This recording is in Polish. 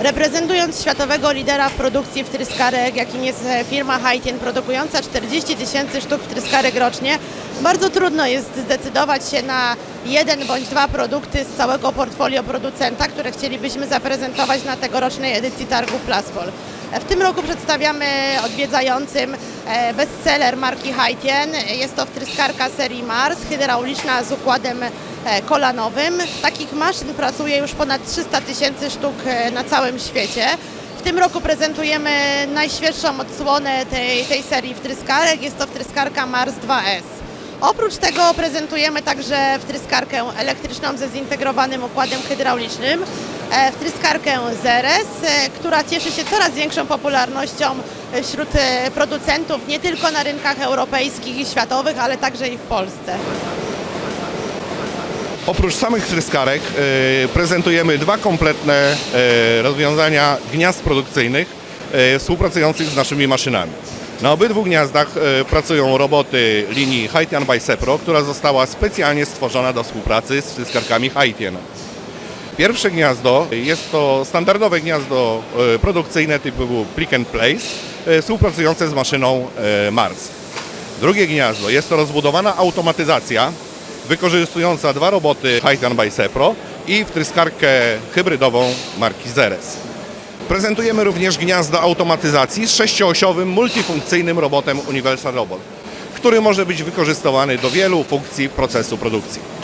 Reprezentując światowego lidera w produkcji wtryskarek, jakim jest e, firma Haitien, produkująca 40 tysięcy sztuk wtryskarek rocznie, bardzo trudno jest zdecydować się na jeden bądź dwa produkty z całego portfolio producenta, które chcielibyśmy zaprezentować na tegorocznej edycji targów Plaspol. W tym roku przedstawiamy odwiedzającym e, bestseller marki Haitien. Jest to wtryskarka serii Mars, hydrauliczna z układem e, kolanowym. Takich maszyn pracuje już ponad 300 tysięcy sztuk e, na całym świecie. W tym roku prezentujemy najświeższą odsłonę tej, tej serii wtryskarek. Jest to wtryskarka Mars 2S. Oprócz tego prezentujemy także wtryskarkę elektryczną ze zintegrowanym układem hydraulicznym, e, wtryskarkę Zeres, e, która cieszy się coraz większą popularnością e, wśród e, producentów nie tylko na rynkach europejskich i światowych, ale także i w Polsce. Oprócz samych tryskarek e, prezentujemy dwa kompletne e, rozwiązania gniazd produkcyjnych e, współpracujących z naszymi maszynami. Na obydwu gniazdach pracują roboty linii Haitian by Sepro, która została specjalnie stworzona do współpracy z tryskarkami Haitian. Pierwsze gniazdo jest to standardowe gniazdo produkcyjne typu Pick and Place, współpracujące z maszyną Mars. Drugie gniazdo jest to rozbudowana automatyzacja wykorzystująca dwa roboty Titan by Sepro i wtryskarkę hybrydową marki Zeres. Prezentujemy również gniazdo automatyzacji z sześcioosiowym multifunkcyjnym robotem Universal Robot, który może być wykorzystywany do wielu funkcji procesu produkcji.